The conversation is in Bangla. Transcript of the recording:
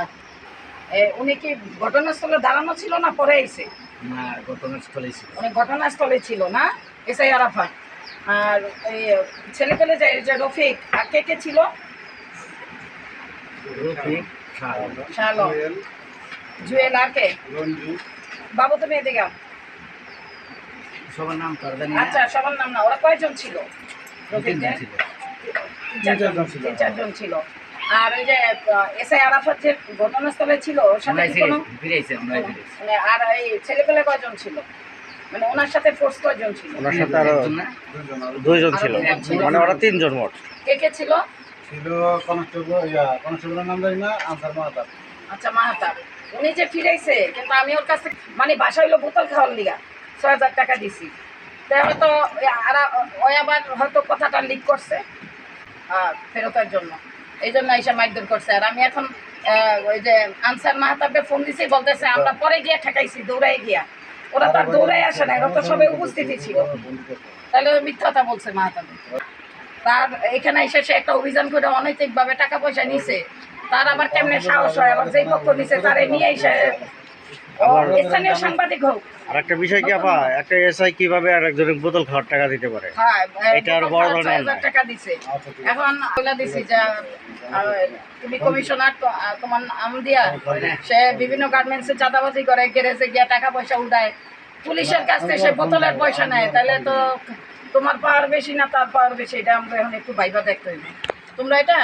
এ, উনি কি ঘটনাস্থলে দাঁড়ানো ছিল না? পরে এসে? না ঘটনাস্থলে ছিল। উনি ঘটনাস্থলে ছিল না? এসআই আরাফাত। আর এই ছেলে পেলে যে রফিক আর কে কে ছিল? রফিক শাহ। জুয়েল। আর কে? বাবু তুমি এদিকে। সবার নাম আচ্ছা সবার নাম না ওরা কয়জন ছিল? তিন চারজন ছিল। আর ওই যে এসআই আরাফাত যে ঘটনাস্থলে ছিল ওর সাথে কোনো ফিরেছি মানে আর এই ছেলে পেলে কয়জন ছিল? মানে ওনার সাথে ফোর্স কয়জন ছিল? ওনার সাথে আরও দুইজন ছিল। দুজন ছিল। মানে ওরা তিনজন মোট। কে কে ছিল? ছিল কনস্টেবল ইয়া কনস্টেবলের নাম জানি না আনসার মাহাতার আচ্ছা মাহাতাব। উনি যে ফিরাইছে কিন্তু আমি ওর কাছে মানে বাসা হইল বোতল খাওয়ার লিগা ছয় হাজার টাকা দিছি। তো হয়তো আর ওই আবার হয়তো কথাটা লিক করছে ফেরতের জন্য। এই জন্য এসে করছে। আর আমি এখন ওই যে আনসার মাহাতাবকে ফোন দিছি বলতেছে আমরা পরে গিয়ে ঠেকাইছি দৌড়াই গিয়া। ওরা তো আর দৌড়াই আসে না ওরা তো সবাই উপস্থিতি ছিল। তাহলে ওই মিথ্যা কথা বলছে মাহাতাবে। তার এখানে এসে সে একটা অভিযান করে অনৈতিকভাবে টাকা পয়সা নিছে। তার আবার কেমনে সাহস হয়? আবার যেই পক্ষ নিছে তারে নিয়ে এসে ও স্থানীয় সাংবাদিক হোক। আর একটা বিষয় কি আপা? একটা এসআই কীভাবে আর একজনের বোতল খাওয়ার টাকা দিতে পারে? হ্যাঁ এটা আরও বড় ধরনের ছয় হাজার অন্যায়। টাকা দিছে। এখন বলে দিছি যে তুমি কমিশনার তো তোমার দিয়া সে বিভিন্ন গার্মেন্টসে চাঁদাবাজি করে গ্যারেজে গিয়া টাকা পয়সা উঠায় পুলিশের কাছ থেকে সে বোতলের পয়সা নেয়। তাহলে তো তোমার পাওয়ার বেশি না তার পাওয়ার বেশি। এটা আমরা এখন একটু ভাইবা দেখতে হইবে। তোমরা এটা?